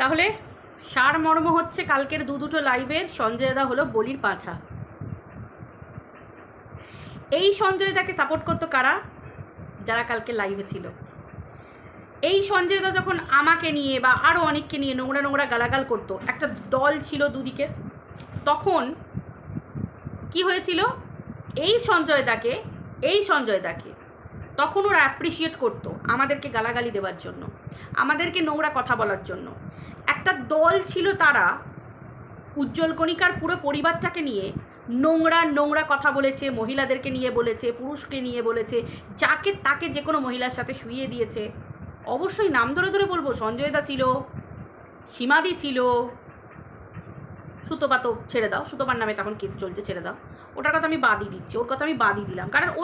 তাহলে সার মর্ম হচ্ছে কালকের দু দুটো লাইভের সঞ্জয় দা হলো বলির পাঁঠা। এই সঞ্জয় দাকে সাপোর্ট করতো কারা? যারা কালকে লাইভে ছিল। এই সঞ্জয় দা যখন আমাকে নিয়ে বা আরও অনেককে নিয়ে নোংরা নোংরা গালাগাল করতো, একটা দল ছিল দুদিকে, তখন কি হয়েছিল? এই সঞ্জয় দাকে, এই সঞ্জয় দাকে তখন ওরা অ্যাপ্রিসিয়েট করতো আমাদেরকে গালাগালি দেওয়ার জন্য, আমাদেরকে নোংরা কথা বলার জন্য। একটা দল ছিল তারা উজ্জ্বল কণিকার পুরো পরিবারটাকে নিয়ে নোংরা নোংরা কথা বলেছে, মহিলাদেরকে নিয়ে বলেছে, পুরুষকে নিয়ে বলেছে, যাকে তাকে যে কোনো মহিলার সাথে শুইয়ে দিয়েছে। অবশ্যই নাম ধরে ধরে বলব, সঞ্জয়দা ছিল, সীমাদি ছিল। সুতপা তো ছেড়ে দাও, সুতপার নামে তখন কেস চলছে, ছেড়ে দাও। ওটার কথা আমি বাদই দিচ্ছি, ওর কথা আমি বাদই দিলাম। কারণ ও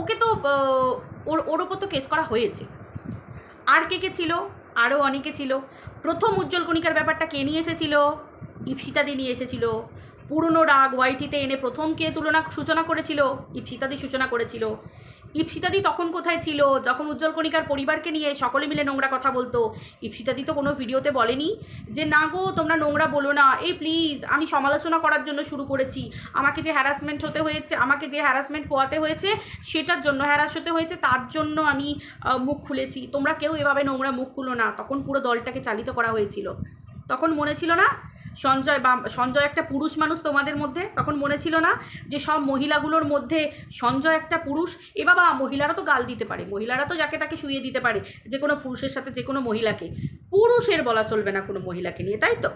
ওকে তো ওর ওর ওপর তো কেস করা হয়েছে। আর কে কে ছিল? আরও অনেকে ছিল। প্রথম উজ্জ্বল কণিকার ব্যাপারটা কে নিয়ে এসেছিল? ইপসিতাদি নিয়ে এসেছিল। পুরনো রাগ ওয়াইটিতে এনে প্রথম কে তুলনা, সূচনা করেছিল? ইপসিতাদি সূচনা করেছিল। ইপসিতাদি তখন কোথায় ছিল? যখন উজ্জ্বল কণিকার পরিবারকে নিয়ে সকলে মিলে নোংরা কথা বলতো, ইপসিতাদি তো কোনো ভিডিওতে বলেনি যে, না গো, তোমরা নোংরা বলো না। এই প্লিজ আমি সমালোচনা করার জন্য শুরু করেছি। আমাকে যে হ্যারাসমেন্ট হতে হয়েছে, আমাকে যে হ্যারাসমেন্ট পোয়াতে হয়েছে, সেটার জন্য হ্যারাস হতে হয়েছে, তার জন্য আমি মুখ খুলেছি। তোমরা কেউ এভাবে নোংরা মুখ খুলো না। তখন পুরো দলটাকে চালিত করা হয়েছিল। তখন মনে ছিল না সঞ্জয় বা সঞ্জয় একটা পুরুষ মানুষ তোমাদের মধ্যে? তখন মনে ছিল না যে সব মহিলাগুলোর মধ্যে সঞ্জয় একটা পুরুষ? এ বাবা, মহিলারা তো গাল দিতে পারে। মহিলারা তো যাকে তাকে শুয়ে দিতে পারে, যে কোনো পুরুষের সাথে যে কোনো মহিলাকে। পুরুষের বলা চলবে না কোনো মহিলাকে নিয়ে, তাই তো?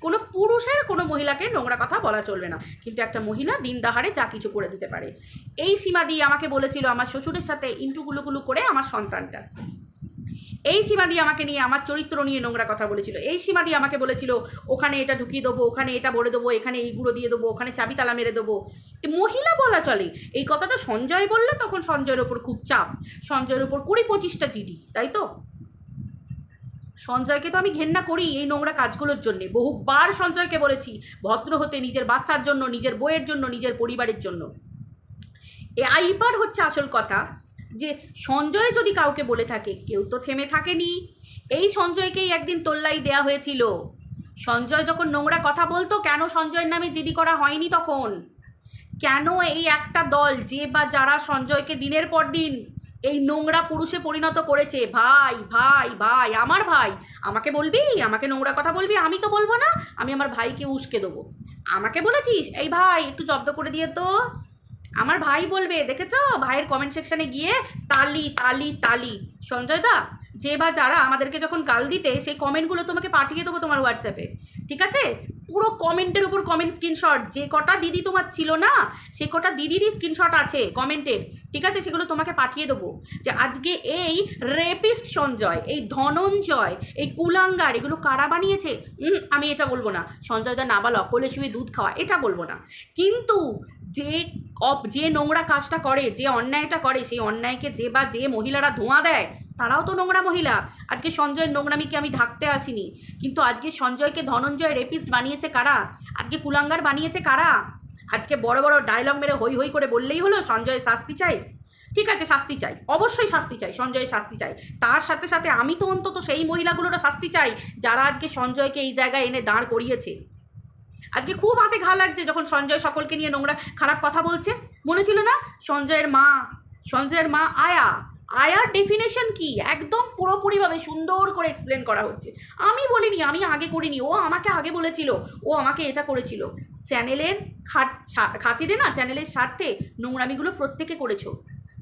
কোনো পুরুষের কোনো মহিলাকে নোংরা কথা বলা চলবে না। কিন্তু একটা মহিলা দিন দাহারে যা কিছু করে দিতে পারে। এই সীমা দিয়ে আমাকে বলেছিল আমার শ্বশুরের সাথে ইন্টু ইন্টুগুলুগুলু করে আমার সন্তানটা। এই সীমা দিয়ে আমাকে নিয়ে, আমার চরিত্র নিয়ে নোংরা কথা বলেছিল। এই সীমা দিয়ে আমাকে বলেছিল, ওখানে এটা ঢুকিয়ে দেবো, ওখানে এটা ভরে দেবো, এখানে এইগুলো দিয়ে দেবো, ওখানে চাবি তালা মেরে দেবো। মহিলা বলা চলে। এই কথাটা সঞ্জয় বললে তখন সঞ্জয়ের ওপর খুব চাপ। সঞ্জয়ের ওপর কুড়ি পঁচিশটা জিডি, তাই তো? সঞ্জয়কে তো আমি ঘেন্না করি এই নোংরা কাজগুলোর জন্য। বহুবার সঞ্জয়কে বলেছি, ভদ্র হতে নিজের বাচ্চার জন্য, নিজের বইয়ের জন্য, নিজের পরিবারের জন্য। এ এইবার হচ্ছে আসল কথা। যে সঞ্জয় যদি কাউকে বলে থাকে, কেউ তো থেমে থাকেনি। এই সঞ্জয়কেই একদিন তোল্লাই দেয়া হয়েছিল। সঞ্জয় যখন নোংরা কথা বলতো, কেন সঞ্জয়ের নামে জিডি করা হয়নি তখন? কেন এই একটা দল, যে বা যারা সঞ্জয়কে দিনের পর দিন এই নোংরা পুরুষে পরিণত করেছে, ভাই ভাই ভাই, আমার ভাই, আমাকে বলবি? আমাকে নোংরা কথা বলবি? আমি তো বলব না, আমি আমার ভাইকে উস্কে দেবো। আমাকে বলেছিস, এই ভাই, একটু জব্দ করে দিয়ে তো। আমার ভাই বলবে, দেখেছ? ভাইয়ের কমেন্ট সেকশনে গিয়ে তালি তালি তালি। সঞ্জয় দা, যে বা যারা আমাদেরকে যখন গাল দিতে, সেই কমেন্টগুলো তোমাকে পাঠিয়ে দেবো তোমার হোয়াটসঅ্যাপে ঠিক আছে? পুরো কমেন্টের উপর কমেন্ট স্ক্রিনশট যে কটা দিদি তোমার ছিল না, সে কটা দিদিরই স্ক্রিনশট আছে কমেন্টের ঠিক আছে? সেগুলো তোমাকে পাঠিয়ে দেবো। যে আজকে এই রেপিস্ট সঞ্জয়, এই ধনঞ্জয়, এই কুলাঙ্গার, এগুলো কারা বানিয়েছে? আমি এটা বলব না। সঞ্জয় দা নাবালক কোলে শুয়ে দুধ খাওয়া, এটা বলব না। কিন্তু যে অপ যে নোংরা কাজটা করে, যে অন্যায়টা করে, সেই অন্যায়কে যে বা যে মহিলারা ধোঁয়া দেয়, তারাও তো নোংরা মহিলা। আজকে সঞ্জয়ের নোংরামিকে আমি ঢাকতে আসিনি। কিন্তু আজকে সঞ্জয়কে ধনঞ্জয় রেপিস্ট বানিয়েছে কারা? আজকে কুলাঙ্গার বানিয়েছে কারা? আজকে বড় বড় ডায়লগ মেরে হই হই করে বললেই হলো, সঞ্জয় শাস্তি চাই? ঠিক আছে, শাস্তি চাই। অবশ্যই শাস্তি চাই, সঞ্জয় শাস্তি চাই। তার সাথে সাথে আমি তো অন্তত সেই মহিলাগুলোরও শাস্তি চাই, যারা আজকে সঞ্জয়কে এই জায়গায় এনে দাঁড় করিয়েছে। আজকে খুব হাতে ঘা লাগছে যখন সঞ্জয় সকলকে নিয়ে নোংরা খারাপ কথা বলছে। মনে ছিল না? সঞ্জয়ের মা সঞ্জয়ের মা আয়া। আয়ার ডেফিনেশন কি? একদম পুরোপুরিভাবে সুন্দর করে এক্সপ্লেন করা হচ্ছে। আমি বলিনি, আমি আগে করিনি। ও আমাকে আগে বলেছিল, ও আমাকে এটা করেছিল। চ্যানেলের খাতিরে না চ্যানেলের স্বার্থে নোংরামিগুলো প্রত্যেকে করেছ।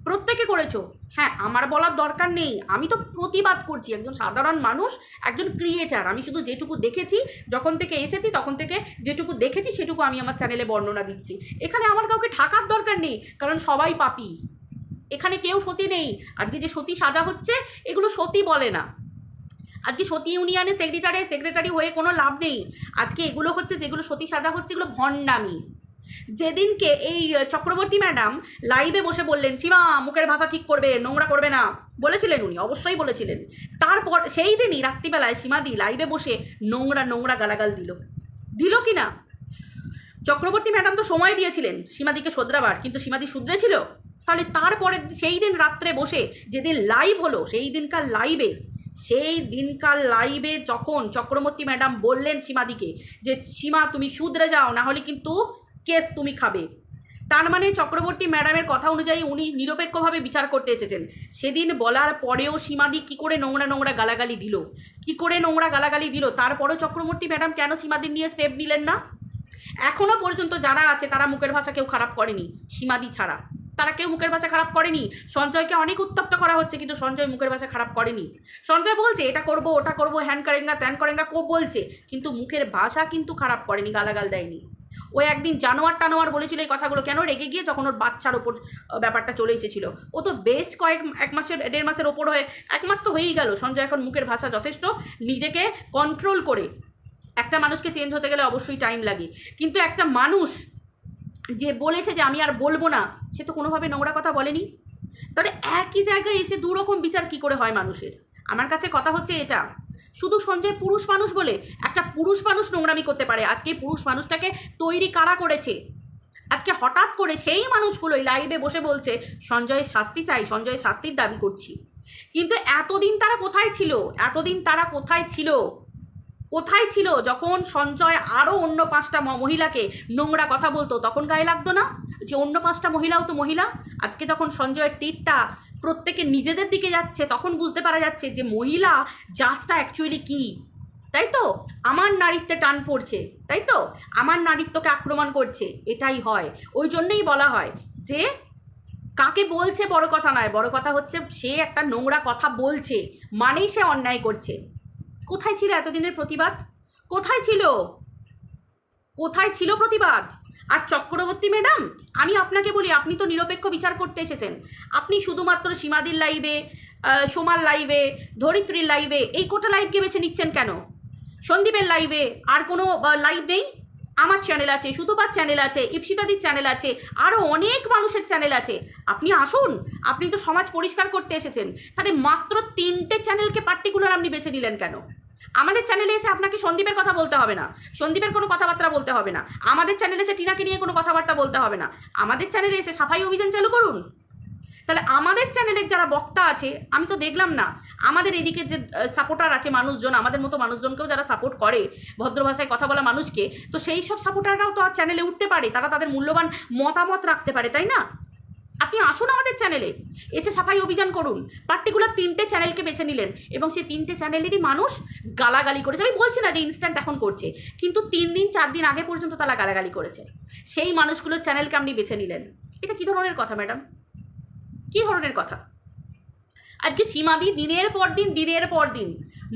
প্রত্যেকে করেছ। হ্যাঁ আমার বলার দরকার নেই। আমি তো প্রতিবাদ করছি, একজন সাধারণ মানুষ, একজন ক্রিয়েটার আমি শুধু যেটুকু দেখেছি, যখন থেকে এসেছি, তখন থেকে যেটুকু দেখেছি, সেটুকু আমি আমার চ্যানেলে বর্ণনা দিচ্ছি। এখানে আমার কাউকে ঠাকার দরকার নেই, কারণ সবাই পাপি। এখানে কেউ সতী নেই। আজকে যে সতী সাজা হচ্ছে, এগুলো সতী বলে না। আজকে সতী ইউনিয়নের সেক্রেটারি সেক্রেটারি হয়ে কোনো লাভ নেই। আজকে এগুলো হচ্ছে, যেগুলো সতী সাজা হচ্ছে, এগুলো ভণ্ডামি। যেদিনকে এই চক্রবর্তী ম্যাডাম লাইভে বসে বললেন, সীমা, মুখের ভাষা ঠিক করবে, নোংরা করবে না। বলেছিলেন উনি, অবশ্যই বলেছিলেন। তারপর সেই দিনই রাত্রিবেলায় সীমাদি লাইভে বসে নোংরা নোংরা গালাগাল দিল। দিল কি না? চক্রবর্তী ম্যাডাম তো সময় দিয়েছিলেন সীমাদিকে শোধরাবার, কিন্তু সীমাদি শুধরেছিল। তাহলে তারপরে সেই দিন রাত্রে বসে যেদিন লাইভ হলো, সেই দিনকার লাইভে সেই দিনকার লাইভে যখন চক্রবর্তী ম্যাডাম বললেন সীমাদিকে যে, সীমা, তুমি শুধরে যাও, না হলে কিন্তু কেস তুমি খাবে। তার মানে চক্রবর্তী ম্যাডামের কথা অনুযায়ী উনি নিরপেক্ষভাবে বিচার করতে এসেছেন। সেদিন বলার পরেও সীমাদি কি করে নোংরা নোংরা গালাগালি দিল? কি করে নোংরা গালাগালি দিল? তারপরেও চক্রবর্তী ম্যাডাম কেন সীমাদির নিয়ে স্টেপ নিলেন না? এখনও পর্যন্ত যারা আছে তারা মুখের ভাষা কেউ খারাপ করেনি, সীমাদি ছাড়া। তারা কেউ মুখের ভাষা খারাপ করেনি। সঞ্জয়কে অনেক উত্তপ্ত করা হচ্ছে, কিন্তু সঞ্জয় মুখের ভাষা খারাপ করেনি। সঞ্জয় বলছে, এটা করব, ওটা করব, হ্যান করেঙ্গা, ত্যান করেঙ্গা, কো বলছে। কিন্তু মুখের ভাষা কিন্তু খারাপ করেনি, গালাগাল দেয়নি। ও একদিন জানোয়ার টানোয়ার বলেছিল এই কথাগুলো, কেন রেগে গিয়ে যখন ওর বাচ্চার ওপর ব্যাপারটা চলে এসেছিল? ও তো বেশ কয়েক এক মাসের, দেড় মাসের ওপর হয়ে, এক মাস তো হয়েই গেল। সঞ্জয় এখন মুখের ভাষা যথেষ্ট। নিজেকে কন্ট্রোল করে। একটা মানুষকে চেঞ্জ হতে গেলে অবশ্যই টাইম লাগে। কিন্তু একটা মানুষ যে বলেছে যে আমি আর বলব না, সে তো কোনোভাবে নোংরা কথা বলেনি। তাহলে একই জায়গায় এসে দুরকম বিচার কি করে হয় মানুষের? আমার কাছে কথা হচ্ছে এটা। শুধু সঞ্জয় পুরুষ মানুষ বলে, একটা পুরুষ মানুষ নোংরামি করতে পারে। আজকে পুরুষ মানুষটাকে তৈরি কারা করেছে? আজকে হঠাৎ করে সেই মানুষগুলোই লাইভে বসে বলছে, সঞ্জয়ের শাস্তি চাই, সঞ্জয়ের শাস্তির দাবি করছি। কিন্তু এতদিন তারা কোথায় ছিল? এতদিন তারা কোথায় ছিল? কোথায় ছিল? যখন সঞ্জয় আরও অন্য পাঁচটা মহিলাকে নোংরা কথা বলতো, তখন গায়ে লাগতো না? যে অন্য পাঁচটা মহিলাও তো মহিলা। আজকে যখন সঞ্জয়ের তীরটা প্রত্যেকে নিজেদের দিকে যাচ্ছে, তখন বুঝতে পারা যাচ্ছে যে মহিলা জাতটা অ্যাকচুয়ালি কী। তাই তো? আমার নারীত্বে টান পড়ছে, তাই তো? আমার নারীত্বকে আক্রমণ করছে, এটাই হয়। ওই জন্যেই বলা হয় যে কাকে বলছে বড় কথা নয়, বড় কথা হচ্ছে সে একটা নোংরা কথা বলছে, মানেই সে অন্যায় করছে। কোথায় ছিল এতদিনের প্রতিবাদ? কোথায় ছিল? কোথায় ছিল প্রতিবাদ? আর চক্রবর্তী ম্যাডাম, আমি আপনাকে বলি, আপনি তো নিরপেক্ষ বিচার করতে এসেছেন। আপনি শুধুমাত্র সীমাদির লাইভে সোমার লাইভে, ধরিত্রীর লাইভে, এই কোটা লাইভকে বেছে নিচ্ছেন কেন? সন্দীপের লাইভে আর কোনো লাইভ নেই? আমার চ্যানেল আছে, সুতোপার চ্যানেল আছে, ইপসিতাদির চ্যানেল আছে আরও অনেক মানুষের চ্যানেল আছে। আপনি আসুন, আপনি তো সমাজ পরিষ্কার করতে এসেছেন। তাহলে মাত্র তিনটে চ্যানেলকে পার্টিকুলার আপনি বেছে নিলেন কেন? আমাদের চ্যানেলে এসে আপনাকে সন্দীপের কথা বলতে হবে না। সন্দীপের কোনো কথাবার্তা বলতে হবে না। আমাদের চ্যানেলে এসে টিনাকে নিয়ে কোনো কথাবার্তা বলতে হবে না। আমাদের চ্যানেলে এসে সাফাই অভিযান চালু করুন। তাহলে আমাদের চ্যানেলের যারা বক্তা আছে, আমি তো দেখলাম না, আমাদের এদিকে যে সাপোর্টার আছে মানুষজন, আমাদের মতো মানুষজনকেও যারা সাপোর্ট করে ভদ্র ভাষায় কথা বলা মানুষকে, তো সেই সব সাপোর্টাররাও তো আর চ্যানেলে উঠতে পারে। তারা তাদের মূল্যবান মতামত রাখতে পারে, তাই না? আপনি আসুন আমাদের চ্যানেলে এসে সাফাই অভিযান করুন। পার্টিকুলার তিনটে চ্যানেলকে বেছে নিলেন এবং সেই তিনটে চ্যানেলেরই মানুষ গালাগালি করেছে। আমি বলছি না যে ইনস্ট্যান্ট এখন করছে, কিন্তু তিন দিন, চার দিন আগে পর্যন্ত তারা গালাগালি করেছে। সেই মানুষগুলোর চ্যানেলকে আপনি বেছে নিলেন। এটা কী ধরনের কথা ম্যাডাম কী ধরনের কথা? আজকে সীমাদি দিনের পর দিন, দিনের পর দিন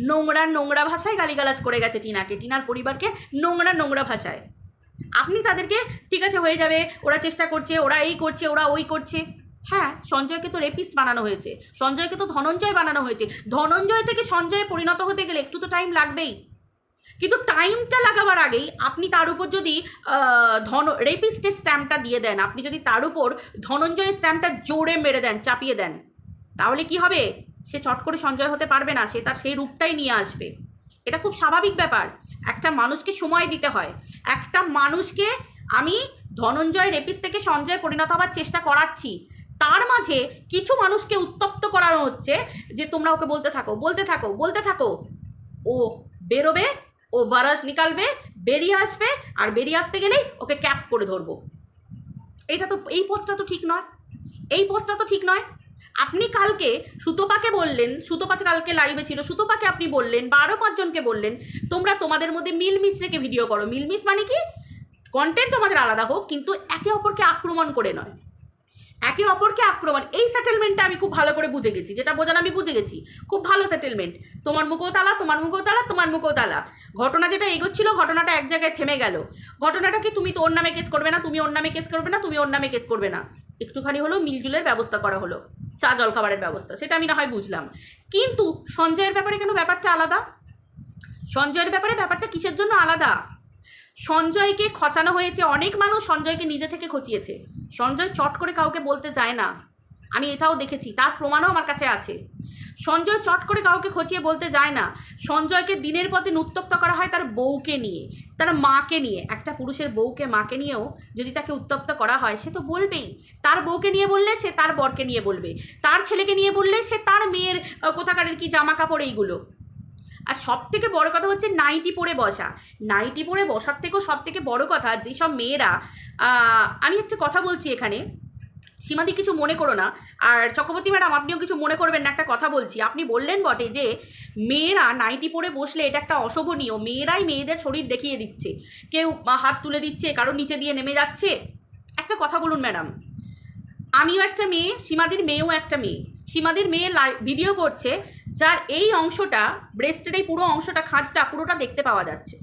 নোংরা নোংরা ভাষায় গালিগালাজ করে গেছে টিনাকে। টিনার পরিবারকে নোংরা নোংরা ভাষায়। আপনি তাদেরকে, ঠিক আছে, হয়ে যাবে, ওরা চেষ্টা করছে, ওরা এই করছে, ওরা ওই করছে। হ্যাঁ সঞ্জয়কে তো রেপিস্ট বানানো হয়েছে। সঞ্জয়কে তো ধনঞ্জয় বানানো হয়েছে। ধনঞ্জয় থেকে সঞ্জয়ে পরিণত হতে গেলে একটু তো টাইম লাগবেই। কিন্তু টাইমটা লাগাবার আগেই আপনি তার উপর যদি ধন রেপিস্টের স্ট্যাম্পটা দিয়ে দেন, আপনি যদি তার উপর ধনঞ্জয়ের স্ট্যাম্পটা জোরে মেরে দেন, চাপিয়ে দেন, তাহলে কি হবে? সে চট করে সঞ্জয় হতে পারবে না, সে তার সেই রূপটাই নিয়ে আসবে। এটা খুব স্বাভাবিক ব্যাপার। একটা মানুষকে সময় দিতে হয়। একটা মানুষকে আমি ধনঞ্জয় রেপিস থেকে সঞ্জয় পরিণত হওয়ার চেষ্টা করাচ্ছি। তার মাঝে কিছু মানুষকে উত্তপ্ত করানো হচ্ছে যে তোমরা ওকে বলতে থাকো বলতে থাকো বলতে থাকো। ও বেরোবে, ও ভারাস নিকালবে, বেরিয়ে আসবে আর বেরিয়ে আসতে গেলেই ওকে ক্যাপ করে ধরবো। এটা তো, এই পথটা তো ঠিক নয়। এই পথটা তো ঠিক নয়। আপনি কালকে সুতোপাকে বললেন সুতোপা কালকে লাইভে ছিল, সুতোপাকে আপনি বললেন বা আরও পাঁচজনকে বললেন, তোমরা তোমাদের মধ্যে মিলমিস রেখে ভিডিও করো। মিলমিস মানে কি? কন্টেন্ট তোমাদের আলাদা হোক, কিন্তু একে অপরকে আক্রমণ করে নয়। একে অপরকে আক্রমণ, এই সেটেলমেন্টটা আমি খুব ভালো করে বুঝে গেছি। যেটা বোঝানো আমি বুঝে গেছি। খুব ভালো সেটেলমেন্ট তোমার মুখেও তালা তোমার মুখেও তালা তোমার মুখেও তালা ঘটনা যেটা এগোচ্ছিল, ঘটনাটা এক জায়গায় থেমে গেল। ঘটনাটা কি তুমি তো ওর নামে কেস করবে না, তুমি ওর নামে কেস করবে না, তুমি ওর নামে কেস করবে না। একটুখানি হলো মিলজুলের ব্যবস্থা করা হলো, চা জলখাবারের ব্যবস্থা, সেটা আমি না হয় বুঝলাম। কিন্তু সঞ্জয়ের ব্যাপারে কেন ব্যাপারটা আলাদা? সঞ্জয়ের ব্যাপারে ব্যাপারটা কিসের জন্য আলাদা? সঞ্জয়কে খচানো হয়েছে, অনেক মানুষ সঞ্জয়কে নিজে থেকে খচিয়েছে। সঞ্জয় চট করে কাউকে বলতে চায় না। আমি এটাও দেখেছি, তার প্রমাণও আমার কাছে আছে। সঞ্জয় চট করে কাউকে খচিয়ে বলতে যায় না। সঞ্জয়কে দিনের দিন উত্তপ্ত করা হয় তার বউকে নিয়ে, তার মাকে নিয়ে। একটা পুরুষের বউকে, মাকে নিয়েও যদি তাকে উত্তপ্ত করা হয়, সে তো বলবেই। তার বউকে নিয়ে বললে সে তার বরকে নিয়ে বলবে। তার ছেলেকে নিয়ে বললে সে তার মেয়ের কোথাকারের কি জামা কাপড় এইগুলো। আর সব থেকে বড় কথা হচ্ছে নাইটি পরে বসা। নাইটি পরে বসার থেকেও সব থেকে বড় কথা, যেসব মেয়েরা আমি একটা কথা বলছি এখানে। সীমাদি কিছু মনে করো না। আর চক্রবর্তী ম্যাডাম, আপনিও কিছু মনে করবেন না, একটা কথা বলছি। আপনি বললেন বটে যে, মেয়েরা নাইটি পরে বসলে এটা একটা অশোভনীয়, মেয়েরাই মেয়েদের শরীর দেখিয়ে দিচ্ছে। কেউ হাত তুলে দিচ্ছে, কারও নিচে দিয়ে নেমে যাচ্ছে। একটা কথা বলুন ম্যাডাম, আমিও একটা মেয়ে, সীমাদির মেয়েও একটা মেয়ে। সীমাদির মেয়ে লাই, ভিডিও করছে, যার এই অংশটা, ব্রেস্টের এই পুরো অংশটা, খাঁজটা পুরোটা দেখতে পাওয়া যাচ্ছে।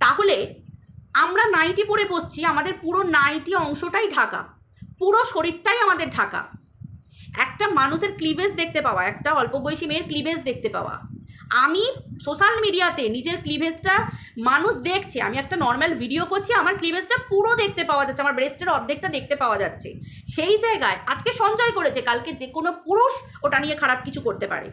তাহলে আমরা নাইটি পরে বসছি, আমাদের পুরো নাইটি অংশটাই ঢাকা। পুরো শরীরটাই আমাদের ঢাকা। একটা মানুষের ক্লিভেজ দেখতে পাওয়া, একটা অল্প বয়সী মেয়ের ক্লিভেজ দেখতে পাওয়া। আমি সোশ্যাল মিডিয়াতে নিজের ক্লিভেজটা মানুষ দেখছে, আমি একটা নর্মাল ভিডিও করছি, আমার ক্লিভেজটা পুরো দেখতে পাওয়া যাচ্ছে, আমার ব্রেস্টের অর্ধেকটা দেখতে পাওয়া যাচ্ছে। সেই জায়গায় আজকে সঞ্চয় করেছে, কালকে যে কোনো পুরুষ ওটা নিয়ে খারাপ কিছু করতে পারে।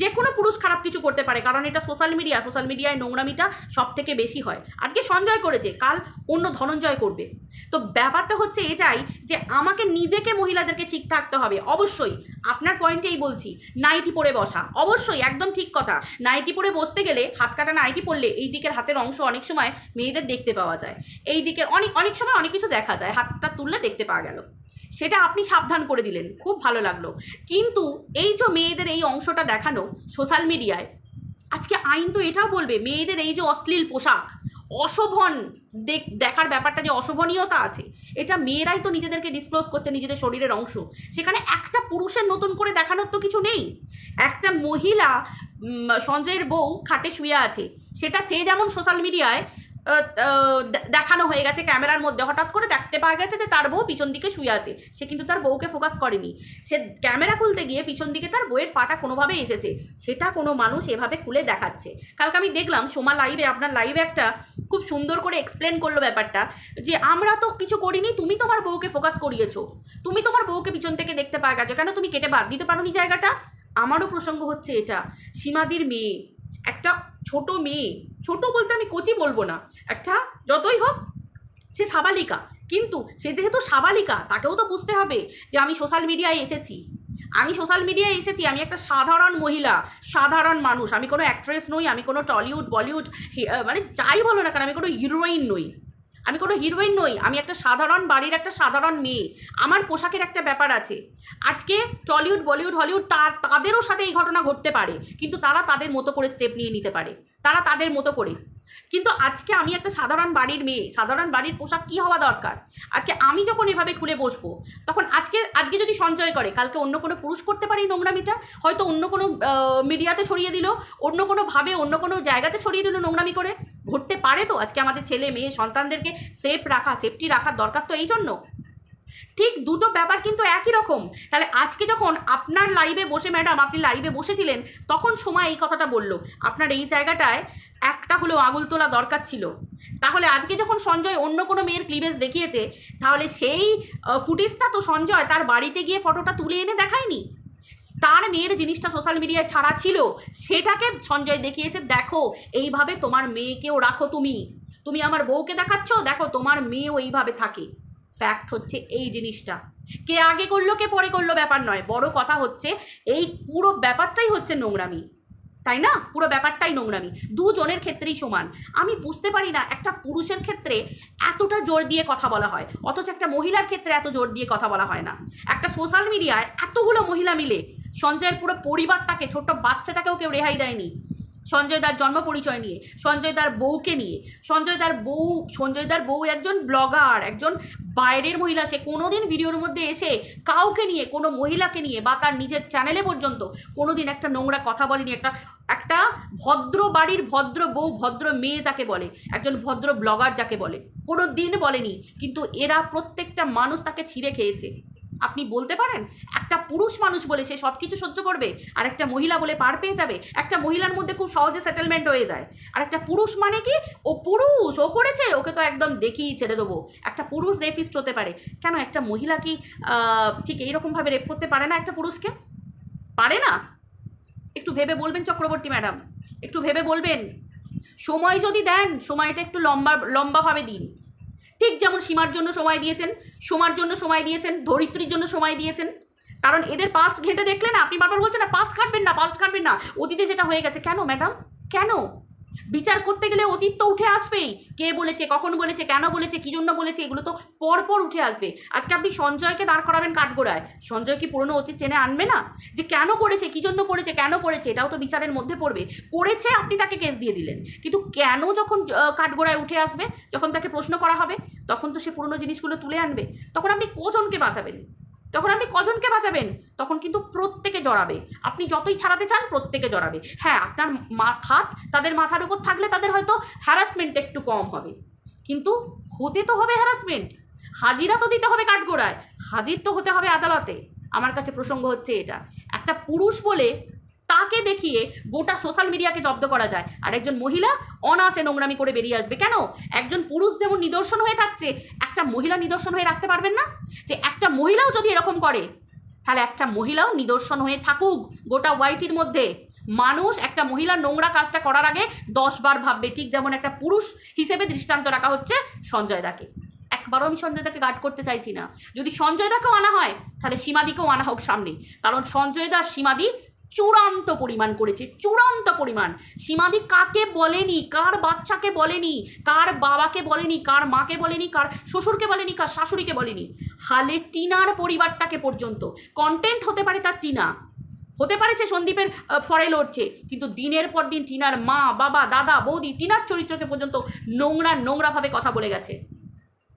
যে কোনো পুরুষ খারাপ কিছু করতে পারে, কারণ এটা সোশ্যাল মিডিয়া সোশ্যাল মিডিয়ায় নোংরামিটা সব থেকে বেশি হয়। আজকে সঞ্জয় করেছে, কাল অন্য ধনঞ্জয় করবে। তো ব্যাপারটা হচ্ছে এটাই যে আমাকে নিজেকে মহিলাদেরকে ঠিক থাকতে হবে। অবশ্যই, আপনার পয়েন্টেই বলছি, নাইটি পরে বসা। অবশ্যই, একদম ঠিক কথা। নাইটি পরে বসতে গেলে, হাত কাটা নাইটি পরলে এই দিকের হাতের অংশ অনেক সময় মেয়েদের দেখতে পাওয়া যায়। এই দিকের অনেক অনেক সময় অনেক কিছু দেখা যায়, হাতটা তুললে দেখতে পাওয়া গেল। সেটা আপনি সাবধান করে দিলেন। খুব ভালো লাগল। কিন্তু এই যে মেয়েদের এই অংশটা দেখানো সোশ্যাল মিডিয়ায়, আজকে আইন তো এটাও বলবে, মেয়েদের এই যে অশ্লীল পোশাক, অশোভন দেখ, দেখার ব্যাপারটা যে অশোভনীয়তা আছে, এটা মেয়েরাই তো নিজেদেরকে ডিসক্লোজ করছে নিজেদের শরীরের অংশ। সেখানে একটা পুরুষের নতুন করে দেখানোর তো কিছু নেই। একটা মহিলা সঞ্জয়ের বউ খাটে শুয়ে আছে, সেটা সে যেমন সোশ্যাল মিডিয়ায় দেখানো হয়ে গেছে ক্যামেরার মধ্যে। হঠাৎ করে দেখতে পাওয়া গেছে যে তার বউ পিছন দিকে শুয়ে আছে। সে কিন্তু তার বউকে ফোকাস করেনি। সে ক্যামেরা খুলতে গিয়ে পিছন দিকে তার বউয়ের পাটা কোনোভাবে এসেছে। সেটা কোনো মানুষ এভাবে খুলে দেখাচ্ছে। কালকে আমি দেখলাম সোমা লাইভে আপনার লাইভে একটা খুব সুন্দর করে এক্সপ্লেন করল ব্যাপারটা যে, আমরা তো কিছু করিনি, তুমি তোমার বউকে ফোকাস করিয়েছো। তুমি তোমার বউকে পিছন থেকে দেখতে পাওয়া গেছো। কেন তুমি কেটে বাদ দিতে পারোনি জায়গাটা? আমারও প্রসঙ্গ হচ্ছে এটা। সীমাদির মেয়ে, একটা ছোট মেয়ে। ছোট বলতে আমি কোচি বলব না। একটা যতই হোক, সে সাবালিকা। কিন্তু সে যেহেতু সাবালিকা, তাকেও তো বুঝতে হবে যে আমি সোশ্যাল মিডিয়ায় এসেছি। আমি সোশ্যাল মিডিয়ায় এসেছি, আমি একটা সাধারণ মহিলা, সাধারণ মানুষ। আমি কোনো অ্যাক্ট্রেস নই, আমি কোনো টলিউড বলিউড মানে যাই বলো না কারণ আমি কোনো হিরোইন নই। আমি কোনো হিরোইন নই, আমি একটা সাধারণ বাড়ির একটা সাধারণ মেয়ে। আমার পোশাকের একটা ব্যাপার আছে। আজকে টলিউড, বলিউড, হলিউড তার, তাদেরও সাথে এই ঘটনা ঘটতে পারে, কিন্তু তারা তাদের মতো করে স্টেপ নিয়ে নিতে পারে। তারা তাদের মতো করে। কিন্তু আজকে আমি একটা সাধারণ বাড়ির মেয়ে, সাধারণ বাড়ির পোশাক কী হওয়া দরকার? আজকে আমি যখন এভাবে খুলে বসবো, তখন আজকে আজকে যদি সঞ্চয় করে, কালকে অন্য কোনো পুরুষ করতে পারে এই নোংরামিটা? হয়তো অন্য কোনো মিডিয়াতে ছড়িয়ে দিল, অন্য কোনোভাবে অন্য কোনো জায়গাতে ছড়িয়ে দিল নোংরামি করে? ঘটতে পারে তো? আজকে আমাদের ছেলে, মেয়ে, সন্তানদেরকে সেফ রাখা সেফটি রাখার দরকার তো এই জন্য। ঠিক দুটো ব্যাপার কিন্তু একই রকম। তাহলে আজকে যখন আপনার লাইভে বসে ম্যাডাম আপনি লাইভে বসেছিলেন, তখন সময় এই কথাটা বলল, আপনার এই জায়গাটায় একটা হলেও আঙুল তোলা দরকার ছিল। তাহলে আজকে যখন সঞ্জয় অন্য কোনো মেয়ের ক্লিভেজ দেখিয়েছে, তাহলে সেই ফুটেজটা তো সঞ্জয় তার বাড়িতে গিয়ে ফটোটা তুলে এনে দেখায়নি? তার মেয়ের জিনিসটা সোশ্যাল মিডিয়ায় ছাড়া ছিল, সেটাকে সঞ্জয় দেখিয়েছে, দেখো, এইভাবে তোমার মেয়েকেও রাখো তুমি। তুমি আমার বউকে দেখাচ্ছ, দেখো তোমার মেয়েও এইভাবে থাকে। ফ্যাক্ট হচ্ছে এই জিনিসটা। কে আগে করল, কে পরে করল ব্যাপার নয়। বড় কথা হচ্ছে, এই পুরো ব্যাপারটাই হচ্ছে নোংরামি। তাই না? পুরো ব্যাপারটাই নোংরামি। দুজনের ক্ষেত্রেই সমান। আমি বুঝতে পারি না একটা পুরুষের ক্ষেত্রে এতটা জোর দিয়ে কথা বলা হয়, অথচ একটা মহিলার ক্ষেত্রে এত জোর দিয়ে কথা বলা হয় না। একটা সোশ্যাল মিডিয়ায় এতগুলো মহিলা মিলে সঞ্জয়ের পুরো পরিবারটাকে, ছোট্ট বাচ্চাটাকেও কেউ রেহাই দেয়নি। সঞ্জয় দার জন্ম পরিচয় নিয়ে, সঞ্জয় দার বউকে নিয়ে, সঞ্জয় দার বউ, সঞ্জয় দার বউ একজন ব্লগার, একজন বাইরের মহিলা, সে কোনোদিন ভিডিওর মধ্যে এসে কাউকে নিয়ে, কোনো মহিলাকে নিয়ে বা তার নিজের চ্যানেলে পর্যন্ত কোনোদিন একটা নোংরা কথা বলেনি, একটা একটা ভদ্র বাড়ির ভদ্র বউ, ভদ্র মেয়ে যাকে বলে, একজন ভদ্র ব্লগার যাকে বলে, কোনো দিন বলেনি। কিন্তু এরা প্রত্যেকটা মানুষ তাকে ছিঁড়ে খেয়েছে। আপনি বলতে পারেন? একটা পুরুষ মানুষ বলে সে সব কিছু সহ্য করবে, আর একটা মহিলা বলে পার পেয়ে যাবে, একটা মহিলার মধ্যে খুব সহজে সেটেলমেন্ট হয়ে যায়। আর একটা পুরুষ মানে কি? ও পুরুষ, ও করেছে, ওকে তো একদম দেখেই ছেড়ে দেবো। একটা পুরুষ রেপিস্ট হতে পারে। কেন একটা মহিলা কি ঠিক এইরকমভাবে রেপ করতে পারে না একটা পুরুষকে? পারে না? একটু ভেবে বলবেন চক্রবর্তী ম্যাডাম। একটু ভেবে বলবেন। সময় যদি দেন, সময়টা একটু লম্বা, লম্বাভাবে দিন। ঠিক যেমন সীমার জন্য সময় দিয়েছেন, সোমার জন্য সময় দিয়েছেন, ধরিত্রীর জন্য সময় দিয়েছেন। কারণ এদের পাস্ট ঘেঁটে দেখলে না, আপনি বারবার বলছেন না পাস্ট ঘাটবেন না পাস্ট ঘাটবেন না। অতীতে যেটা হয়ে গেছে, কেন ম্যাডাম কেন? বিচার করতে গেলে অতীত তো উঠে আসবেই। কে বলেছে, কখন বলেছে, কেন বলেছে, কী জন্য বলেছে, এগুলো তো পরপর উঠে আসবে। আজকে আপনি সঞ্জয়কে দাঁড় করাবেন কাঠগোড়ায়। সঞ্জয় কি পুরনো অতীত টেনে আনবে না? যে কেন করেছে, কী জন্য করেছে, কেন করেছে, এটাও তো বিচারের মধ্যে পড়বে। করেছে আপনি তাকে কেস দিয়ে দিলেন। কিন্তু কেন যখন কাঠগোড়ায় উঠে আসবে, যখন তাকে প্রশ্ন করা হবে, তখন তো সে পুরনো জিনিসগুলো তুলে আনবে। তখন আপনি কজনকে বাঁচাবেন? তখন আপনি কজনকে বাঁচাবেন? তখন কিন্তু প্রত্যেকে জড়াবে। আপনি যতই ছাড়াতে চান, প্রত্যেকে জড়াবে। হ্যাঁ আপনার হাত তাদের মাথার উপর থাকলে তাদের হয়তো হ্যারাসমেন্ট একটু কম হবে। কিন্তু হতে তো হবে হ্যারাসমেন্ট হাজিরা তো দিতে হবে কাঠগোড়ায়। হাজির তো হতে হবে আদালতে। আমার কাছে প্রসঙ্গ হচ্ছে এটা। একটা পুরুষ বলে তাকে দেখিয়ে গোটা সোশ্যাল মিডিয়াকে জব্দ করা যায়। আর একজন মহিলা অনাসে নোংরামি করে বেরিয়ে আসবে। কেন? একজন পুরুষ যেমন নিদর্শন হয়ে থাকছে, একটা মহিলা নিদর্শন হয়ে রাখতে পারবেন না? যে একটা মহিলাও যদি এরকম করে, তাহলে একটা মহিলাও নিদর্শন হয়ে থাকুক গোটা ওয়াইটির মধ্যে। মানুষ একটা মহিলা নোংরা কাজটা করার আগে দশ বার ভাববে, ঠিক যেমন একটা পুরুষ হিসেবে দৃষ্টান্ত রাখা হচ্ছে সঞ্জয় দাকে। একবারও আমি সঞ্জয় দাকে গার্ড করতে চাইছি না। যদি সঞ্জয় দাকেও আনা হয়, তাহলে সীমাদিকেও আনা হোক সামনে। কারণ সঞ্জয় দা সীমাদি চূড়ান্ত পরিমাণ করেছে, চূড়ান্ত পরিমাণ। সীমাদি কাকে বলেনি? কার বাচ্চাকে বলেনি? কার বাবাকে বলেনি? কার মাকে বলেনি? কার শ্বশুরকে বলেনি? কার শাশুড়িকে বলেনি? হালে টিনার পরিবারটাকে পর্যন্ত। কন্টেন্ট হতে পারে তার টিনা। হতে পারে সে সন্দীপের ফরে লড়ছে। কিন্তু দিনের পর দিন টিনার মা, বাবা, দাদা, বৌদি টিনার চরিত্রকে পর্যন্ত নোংরা, নোংরাভাবে কথা বলে গেছে।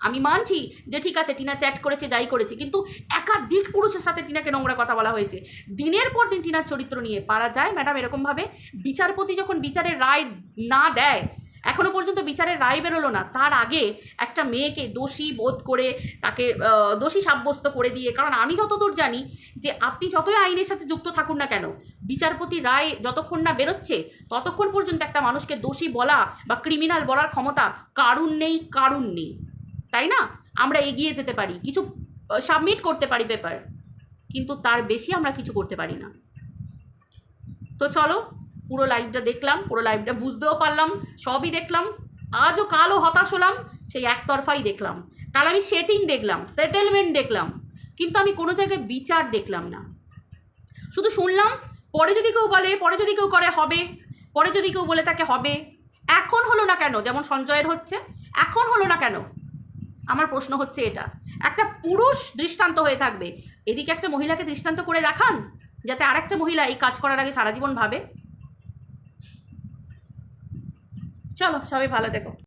আমি মানছি যে ঠিক আছে, টিনা চ্যাট করেছে, যাই করেছে, কিন্তু একাধিক পুরুষের সাথে টিনাকে নোংরা কথা বলা হয়েছে। দিনের পর দিন টিনার চরিত্র নিয়ে পারা যায় ম্যাডাম এরকমভাবে বিচারপতি যখন বিচারের রায় না দেয়, এখনও পর্যন্ত বিচারের রায় বেরোলো না। তার আগে একটা মেয়েকে দোষী বোধ করে তাকে দোষী সাব্যস্ত করে দিয়ে, কারণ আমি যতদূর জানি যে আপনি যতই আইনের সাথে যুক্ত থাকুন না কেন, বিচারপতি রায় যতক্ষণ না বেরোচ্ছে, ততক্ষণ পর্যন্ত একটা মানুষকে দোষী বলা বা ক্রিমিনাল বলার ক্ষমতা কারুন নেই কারুন নেই। তাই না? আমরা এগিয়ে যেতে পারি, কিছু সাবমিট করতে পারি পেপার কিন্তু তার বেশি আমরা কিছু করতে পারি না। তো চলো, পুরো লাইভটা দেখলাম, পুরো লাইভটা বুঝতেও পারলাম, সবই দেখলাম, আজও কালও হতাশ হলাম, সেই একতরফাই দেখলাম। কাল আমি সেটিং দেখলাম সেটেলমেন্ট দেখলাম, কিন্তু আমি কোনো জায়গায় বিচার দেখলাম না। শুধু শুনলাম, পরে যদি কেউ বলে, পরে যদি কেউ করে, হবে, পরে যদি কেউ বলে তাকে হবে, এখন হলো না কেন? যেমন সঞ্জয়ের হচ্ছে, এখন হলো না কেন? আমার প্রশ্ন হচ্ছে এটা। একটা পুরুষ দৃষ্টান্ত হয়ে থাকবে, এদিকে একটা মহিলাকে দৃষ্টান্ত করে দেখান, যাতে আরেকটা মহিলা এই কাজ করার আগে সারা জীবন ভাবে। চলো, সবাই ভালো দেখো